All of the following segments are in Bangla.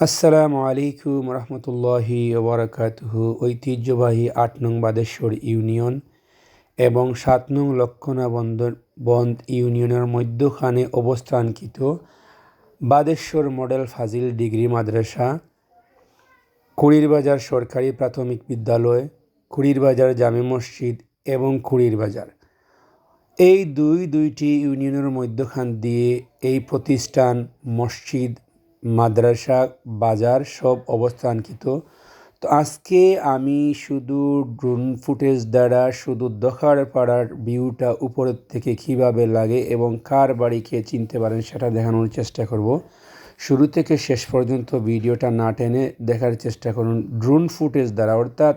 আসসালামু আলাইকুম রহমতুল্লাহি ওবরাকাতুহু ঐতিহ্যবাহী আট নং বাদেশ্বর ইউনিয়ন এবং সাত নং লক্ষণা বন্দর বন্ধ ইউনিয়নের মধ্যখানে অবস্থানকৃত বাদেশ্বর মডেল ফাজিল ডিগ্রি মাদ্রাসা কুড়িরবাজার সরকারি প্রাথমিক বিদ্যালয় কুড়িরবাজার জামে মসজিদ এবং কুড়িরবাজার এই দুই দুইটি ইউনিয়নের মধ্যখান দিয়ে এই প্রতিষ্ঠান মসজিদ মাদ্রাসা, বাজার সব অবস্থানকৃত। তো আজকে আমি শুধু ড্রোন ফুটেজ দ্বারা, শুধু দখার পাড়ার ভিউটা উপরের থেকে কীভাবে লাগে এবং কার বাড়িকে চিনতে পারেন সেটা দেখানোর চেষ্টা করব। শুরু থেকে শেষ পর্যন্ত ভিডিওটা না টেনে দেখার চেষ্টা করুন। ড্রোন ফুটেজ দ্বারা, অর্থাৎ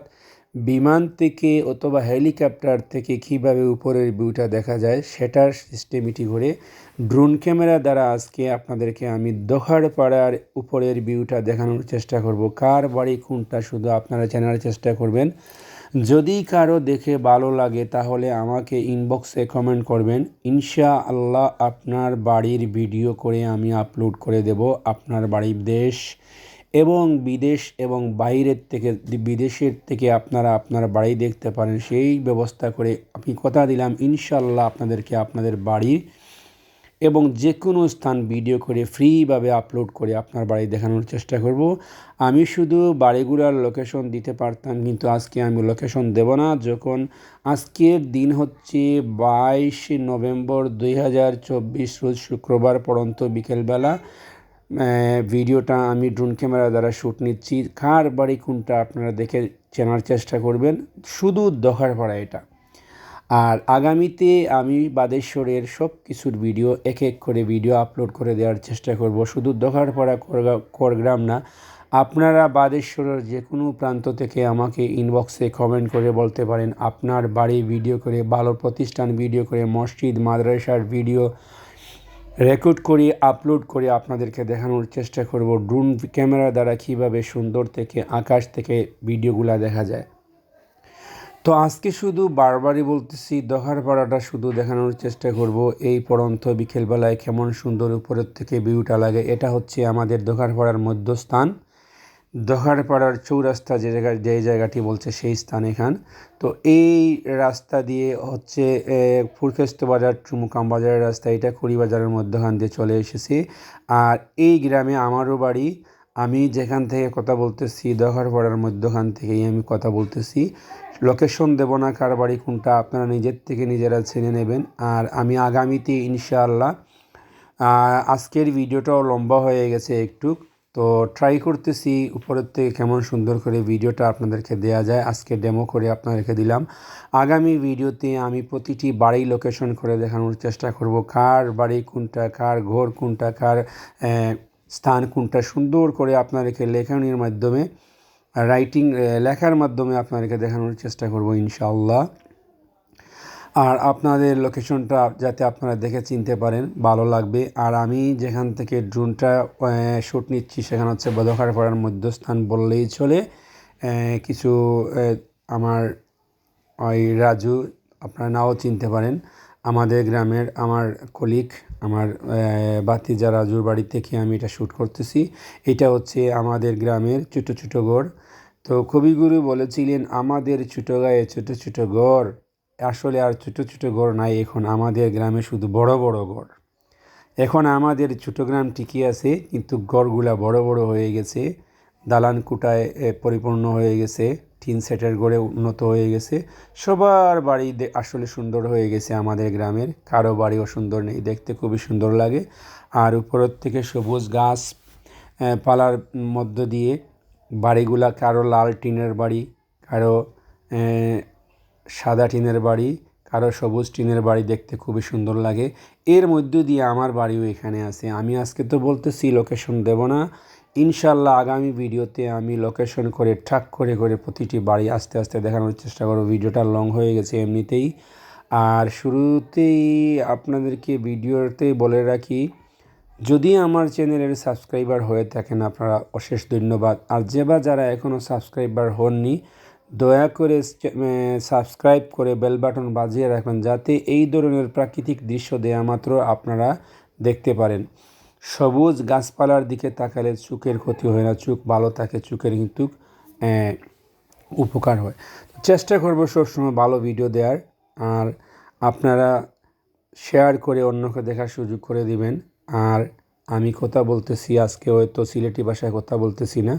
বিমান থেকে অথবা হেলিকপ্টার থেকে কীভাবে উপরের ভিউটা দেখা যায় সেটার সিস্টেমিটি করে ড্রোন ক্যামেরা দ্বারা আজকে আপনাদেরকে আমি দোহার পাড়ার উপরের ভিউটা দেখানোর চেষ্টা করব। কার বাড়ি কোনটা শুধু আপনারা জানার চেষ্টা করবেন। যদি কারও দেখে ভালো লাগে তাহলে আমাকে ইনবক্সে কমেন্ট করবেন। ইনশা আল্লাহ আপনার বাড়ির ভিডিও করে আমি আপলোড করে দেব। আপনার বাড়ির দেশ এবং বিদেশ এবং বাইরের থেকে, বিদেশের থেকে আপনারা আপনার বাড়ি দেখতে পারেন, সেই ব্যবস্থা করে আমি কথা দিলাম। ইনশাল্লাহ আপনাদেরকে আপনাদের বাড়ি এবং যে কোনো স্থান ভিডিও করে ফ্রিভাবে আপলোড করে আপনার বাড়ি দেখানোর চেষ্টা করব। আমি শুধু বাড়িগুলোর লোকেশন দিতে পারতাম, কিন্তু আজকে আমি লোকেশন দেব না। যখন আজকের দিন হচ্ছে বাইশে নভেম্বর দুই হাজার চব্বিশ, রোজ শুক্রবার পরন্ত বিকেলবেলা ভিডিওটা আমি ড্রোন ক্যামেরা দ্বারা শ্যুট নিচ্ছি। কার বাড়ি কোনটা আপনারা দেখে চেনার চেষ্টা করবেন। শুধু দখার পাড়া এটা। আর আগামীতে আমি বাদেশ্বরের সব কিছুর ভিডিও, এক এক করে ভিডিও আপলোড করে দেওয়ার চেষ্টা করব। শুধু দখারপাড়া করগ্রাম না, আপনারা বাদেশ্বরের যে কোনো প্রান্ত থেকে আমাকে ইনবক্সে কমেন্ট করে বলতে পারেন। আপনার বাড়ি ভিডিও করে, ভালো প্রতিষ্ঠান ভিডিও করে, মসজিদ, মাদ্রাসার ভিডিও রেকর্ড করি, আপলোড করে আপনাদেরকে দেখানোর চেষ্টা করব ড্রোন ক্যামেরা দ্বারা কীভাবে সুন্দর থেকে, আকাশ থেকে ভিডিওগুলো দেখা যায়। তো আজকে শুধু বারবারই বলতেছি দহার পাড়াটা শুধু দেখানোর চেষ্টা করব। এই পড়ন্ত বিকেলবেলায় কেমন সুন্দর উপরের থেকে ভিউটা লাগে, এটা হচ্ছে আমাদের দহার পাড়ার মধ্যস্থান। দোহার পাড়ার চৌরাস্তা যে জায়গা যে জায়গাটি বলছে সেই স্থান এখান। তো এই রাস্তা দিয়ে হচ্ছে ফুরফেস্ত বাজার, চুমুকাম বাজারের রাস্তা, এটা বাজারের মধ্যখান দিয়ে চলে এসেছি। আর এই গ্রামে আমারও বাড়ি। আমি যেখান থেকে কথা বলতেছি দোহার পাড়ার মধ্যখান থেকেই আমি কথা বলতেছি। লোকেশন দেবো না কার বাড়ি কোনটা, আপনারা নিজের থেকে নিজেরা ছেনে নেবেন। আর আমি আগামীতে ইনশাআল্লাহ আজকের ভিডিওটাও লম্বা হয়ে গেছে একটু। তো ট্রাই করতেছি, উপরের থেকে কেমন সুন্দর করে ভিডিওটা আপনাদেরকে দেয়া যায়। আজকে ডেমো করে আপনাদেরকে দিলাম। আগামী ভিডিওতে আমি প্রতিটি বাড়ি লোকেশন করে দেখানোর চেষ্টা করব। কার বাড়ি কোনটা, কার ঘর কোনটা, কার স্থান কোনটা সুন্দর করে আপনাদেরকে লেখানির মাধ্যমে রাইটিং লেখার মাধ্যমে আপনাদেরকে দেখানোর চেষ্টা করব ইনশাআল্লাহ। আর আপনাদের লোকেশনটা যাতে আপনারা দেখে চিনতে পারেন, ভালো লাগবে। আর আমি যেখান থেকে ড্রোনটা শ্যুট নিচ্ছি, সেখানে হচ্ছে বদখার পাড়ার মধ্যস্থান বললেই চলে। কিছু আমার ওই রাজু, আপনারা নাও চিনতে পারেন। আমাদের গ্রামের আমার কলিক আমার বাতিজা রাজুর বাড়ি থেকে আমি এটা শ্যুট করতেছি। এটা হচ্ছে আমাদের গ্রামের ছোটো ছোটো গড় তো কবিগুরু বলেছিলেন, আমাদের ছোটো গায়ে ছোটো ছোটো গড় আসলে আর ছোটো ছোটো গড় নাই, এখন আমাদের গ্রামে শুধু বড় বড় গড় এখন আমাদের ছোটো গ্রাম টিকে আছে, কিন্তু গড়গুলা বড় বড় হয়ে গেছে, দালান কুটায় পরিপূর্ণ হয়ে গেছে, টিন সেটের গড়ে উন্নত হয়ে গেছে। সবার বাড়ি আসলে সুন্দর হয়ে গেছে আমাদের গ্রামের, কারও বাড়িও সুন্দর নেই, দেখতে খুবই সুন্দর লাগে। আর উপরের থেকে সবুজ গাছ পালার মধ্য দিয়ে বাড়িগুলা, কারও লাল টিনের বাড়ি, কারও সাদা টিনের বাড়ি, কারও সবুজ টিনের বাড়ি দেখতে খুবই সুন্দর লাগে। এর মধ্য দিয়ে আমার বাড়িও এখানে আছে। আমি আজকে তো বলতেছি লোকেশন দেব না। ইনশাল্লাহ আগামী ভিডিওতে আমি লোকেশন করে ট্রাক করে করে প্রতিটি বাড়ি আস্তে আস্তে দেখানোর চেষ্টা করব। ভিডিওটা লং হয়ে গেছে এমনিতেই। আর শুরুতেই আপনাদেরকে ভিডিওতে বলে রাখি, যদি আমার চ্যানেলের সাবস্ক্রাইবার হয়ে থাকেন, আপনারা অশেষ ধন্যবাদ। আর যে বা যারা এখনও সাবস্ক্রাইবার হননি দয়া করে সাবস্ক্রাইব করে বেল বাটন বাজিয়ে রাখবেন যাতে এই ধরনের প্রাকৃতিক দৃশ্য দেয়া মাত্র আপনারা দেখতে পারেন। সবুজ গাছপালার দিকে তাকালে চোখের ক্ষতি হয় না, চোখ ভালো থাকে, চোখের কিন্তু উপকার হয়। চেষ্টা করব সবসময় ভালো ভিডিও দেওয়ার আর আপনারা শেয়ার করে অন্যকে দেখার সুযোগ করে দিবেন। আর আমি কথা বলতেছি, আজকে হয়তো সিলেটি ভাষায় কথা বলতেছি না।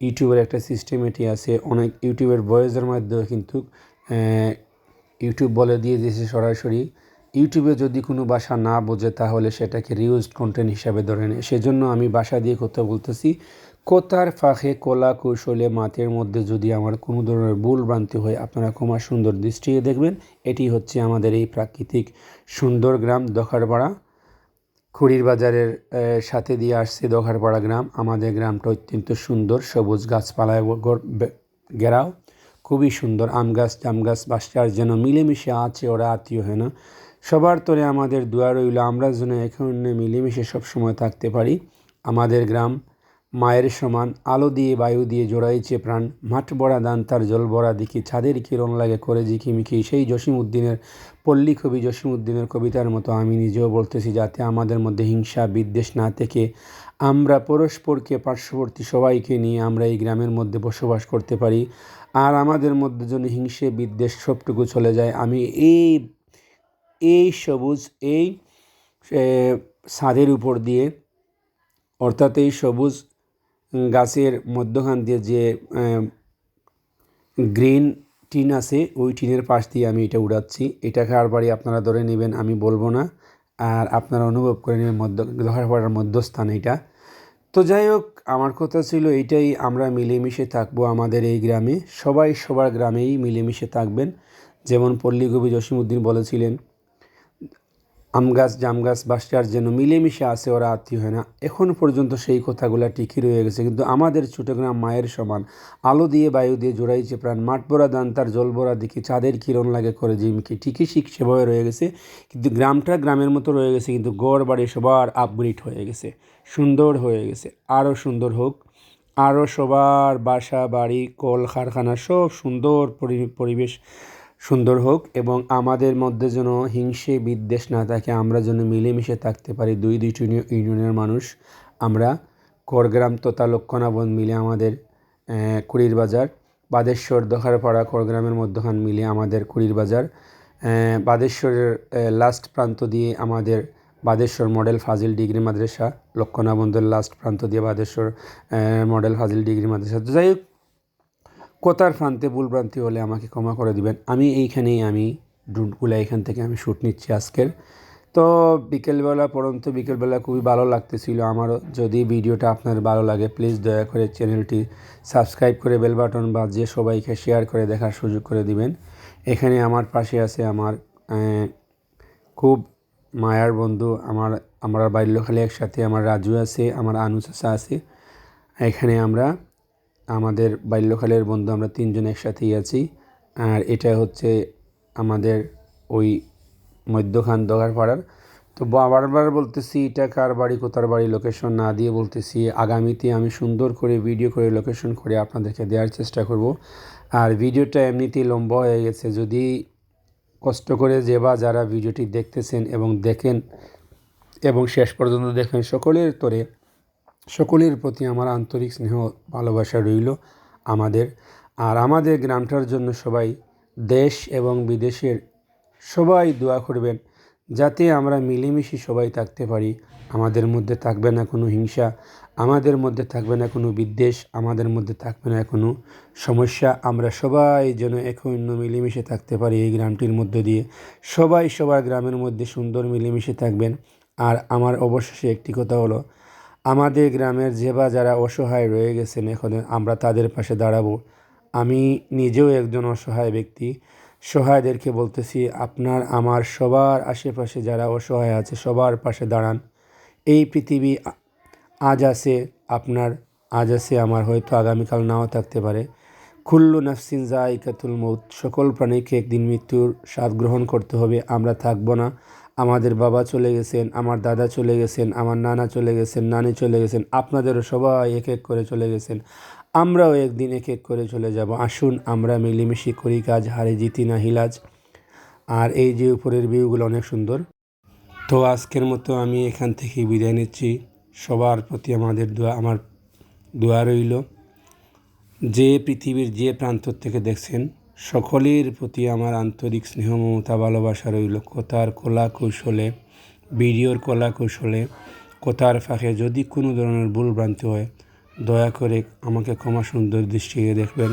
ইউটিউবের একটা সিস্টেমেটি আছে। অনেক ইউটিউবের ভয়েসের মাধ্যমে কিন্তু ইউটিউব বলে দিয়ে দিয়েছে সরাসরি। ইউটিউবে যদি কোনো ভাষা না বোঝে তাহলে সেটাকে রিউজ কন্টেন্ট হিসাবে ধরে নেয়। সেজন্য আমি ভাষা দিয়ে কথা বলতেছি। কোথার ফাঁকে কলা কৌশলে মাতের মধ্যে যদি আমার কোনো ধরনের ভুল ভ্রান্তি হয়, আপনারা ক্ষমা সুন্দর দৃষ্টিতে দেখবেন। এটি হচ্ছে আমাদের এই প্রাকৃতিক সুন্দর গ্রাম দখারপাড়া খুড়ির বাজারের সাথে দিয়ে আসছে দখারপাড়া গ্রাম। আমাদের গ্রামটা অত্যন্ত সুন্দর, সবুজ গাছপালায় ঘেরাও। খুবই সুন্দর, আম গাছ, জাম গাছ বাসার যেন মিলেমিশে আছে, ওরা আত্মীয় হয় না। সবার তরে আমাদের দুয়ার রইল, আমরা যেন এখানে মিলেমিশে সবসময় থাকতে পারি। আমাদের গ্রাম মায়ের সমান, আলো দিয়ে, বায়ু দিয়ে জোড়াইছে প্রাণ। মাঠ ভরা দান, তার জল ভরা দেখি, ছাদের কিরণ লাগে করে ঝিকিমিকি সেই জসিম উদ্দিনের পল্লী কবি জসিম উদ্দিনের কবিতার মতো আমি নিজেও বলতেছি যাতে আমাদের মধ্যে হিংসা, বিদ্বেষ না থেকে আমরা পরস্পরকে, পার্শ্ববর্তী সবাইকে নিয়ে আমরা এই গ্রামের মধ্যে বসবাস করতে পারি। আর আমাদের মধ্যে যেন হিংসে, বিদ্বেষ সবটুকু চলে যায়, আমি এই এই সবুজ, এই ছাদের উপর দিয়ে, অর্থাৎ এই সবুজ গাছের মধ্যখান দিয়ে যে গ্রিন টিন আছে, ওই টিনের পাশ দিয়ে আমি এটা উড়াচ্ছি। এটা খাওয়ার বাড়ি আপনারা ধরে নেবেন, আমি বলব না। আর আপনারা অনুভব করে নেবেন মধ্য, লোহারপাড়ার মধ্যস্থান এটা। তো যাই হোক, আমার কথা ছিল এটাই আমরা মিলেমিশে থাকব আমাদের এই গ্রামে। সবাই সবার গ্রামেই মিলেমিশে থাকবেন। যেমন পল্লীকবি জসিমউদ্দিন বলেছিলেন আম গাছ, জাম গাছ বাসার যেন মিলেমিশে আসে ওরা আত্মীয় হয় না। এখন পর্যন্ত সেই কথাগুলো টিকি রয়ে গেছে, কিন্তু আমাদের ছোটগ্রাম মায়ের সমান। আলো দিয়ে, বায়ু দিয়ে জোড়াইছে প্রাণ। মাঠ ভরা দান তার জল ভরা দেখি চাঁদের কিরণ লাগে করে জিমকি। ঠিকই শিখ সেভাবে রয়ে গেছে, কিন্তু গ্রামটা গ্রামের মতো রয়ে গেছে, কিন্তু গড় বাড়ি সবার আপগ্রেড হয়ে গেছে, সুন্দর হয়ে গেছে। আরও সুন্দর হোক আরও সবার বাসা, বাড়ি, কল, কারখানা সব সুন্দর পরি- পরিবেশ সুন্দর হোক এবং আমাদের মধ্যে যেন হিংসে বিদ্বেষ না থাকে, আমরা যেন মিলেমিশে থাকতে পারি, দুই দুইটি ইউনিয়নের মানুষ, আমরা করগ্রাম তথা লক্ষণাবন মিলে আমাদের কুড়ির বাজার, বাদেশ্বর দখারপাড়া করগ্রামের মধ্যখান মিলে আমাদের কুড়ির বাজার বাদেশ্বরের লাস্ট প্রান্ত দিয়ে আমাদের বাদেশ্বর মডেল ফাজিল ডিগ্রি মাদ্রাসা লক্ষণাবন্ধের লাস্ট প্রান্ত দিয়ে বাদেশ্বর মডেল ফাজিল ডিগ্রি মাদ্রাসা। তো যাই হোক কথার প্রান্তে ভুলভ্রান্তি হলে আমাকে ক্ষমা করে দিবেন? আমি এইখানেই আমি ড্রোনগুলো এখান থেকে আমি শ্যুট নিচ্ছি আজকের। তো বিকেলবেলা পড়ন্ত বিকেলবেলা খুবই ভালো লাগতেছিল আমারও। যদি ভিডিওটা আপনার ভালো লাগে প্লিজ দয়া করে চ্যানেলটি সাবস্ক্রাইব করে বেল বাটন বাজিয়ে সবাইকে শেয়ার করে দেখার সুযোগ করে দিবেন। এখানে আমার পাশে আছে আমার খুব মায়ার বন্ধু, আমার, আমরা বাল্যকালে একসাথে, আমার রাজু আছে, আমার আনু চাচা আছে। এখানে আমরা আমাদের বাল্যকালের বন্ধু, আমরা তিনজন একসাথেই আছি। আর এটা হচ্ছে আমাদের ওই মধ্যখান দগার পাড়ার। তো বারবার বলতেছি, এটা কার বাড়ি, কোথার বাড়ি লোকেশন না দিয়ে বলতেছি, আগামীতে আমি সুন্দর করে ভিডিও করে লোকেশন করে আপনাদেরকে দেওয়ার চেষ্টা করব। আর ভিডিওটা এমনিতেই লম্বা হয়ে গেছে, যদি কষ্ট করে যে বা যারা ভিডিওটি দেখতেছেন এবং দেখেন এবং শেষ পর্যন্ত দেখেন, সকলের তরে সকলের প্রতি আমার আন্তরিক স্নেহ ভালোবাসা রইল আমাদের। আর আমাদের গ্রামটার জন্য সবাই দেশ এবং বিদেশের সবাই দোয়া করবেন যাতে আমরা মিলেমিশে সবাই থাকতে পারি। আমাদের মধ্যে থাকবে না কোনো হিংসা, আমাদের মধ্যে থাকবে না কোনো বিদ্বেষ, আমাদের মধ্যে থাকবে না কোনো সমস্যা। আমরা সবাই যেন অন্য মিলেমিশে থাকতে পারি এই গ্রামটির মধ্যে দিয়ে। সবাই সবার গ্রামের মধ্যে সুন্দর মিলেমিশে থাকবেন। আর আমার অবশেষে একটি কথা হলো আমাদের গ্রামের যে বা যারা অসহায় রয়ে গেছেন এখন, আমরা তাদের পাশে দাঁড়াবো। আমি নিজেও একজন অসহায় ব্যক্তি। সহায়দেরকে বলতেছি, আপনার, আমার সবার আশেপাশে যারা অসহায় আছে, সবার পাশে দাঁড়ান। এই পৃথিবী আজ আছে, আপনার আজ আছে, আমার হয়তো আগামীকাল নাও থাকতে পারে। কুল্লু নাফসিন জাইকাতুল মৌত সকল প্রাণীকে একদিন মৃত্যুর স্বাদ গ্রহণ করতে হবে, আমরা থাকব না। আমাদের বাবা চলে গেছেন, আমার দাদা চলে গেছেন, আমার নানা চলে গেছেন, নানি চলে গেছেন, আপনাদেরও সবাই এক এক করে চলে গেছেন। আমরাও একদিন এক এক করে চলে যাব। আসুন, আমরা মিলেমিশে করি, কাজ হারে জিতি না হিলাজ। আর এই যে উপরের ভিউগুলো অনেক সুন্দর। তো আজকের মতো আমি এখান থেকে বিদায় নিচ্ছি। সবার প্রতি আমাদের দোয়া, আমার দোয়া রইল। যে পৃথিবীর যে প্রান্ত থেকে দেখছেন সকলের প্রতি আমার আন্তরিক স্নেহ মমতা ভালোবাসা রইল। কথার কলা কৌশলে ভিডিওর কলা কৌশলে কথার ফাঁকে যদি কোনো ধরনের ভুল ভ্রান্তি হয়, দয়া করে আমাকে ক্ষমা সুন্দর দৃষ্টিতে দেখবেন।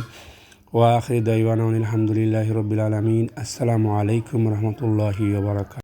ওয়া আখরি দাইওয়ানা আলহামদুলিল্লাহ রবিল আলমিন। আসসালামু আলাইকুম রহমতুল্লাহি বারাকাত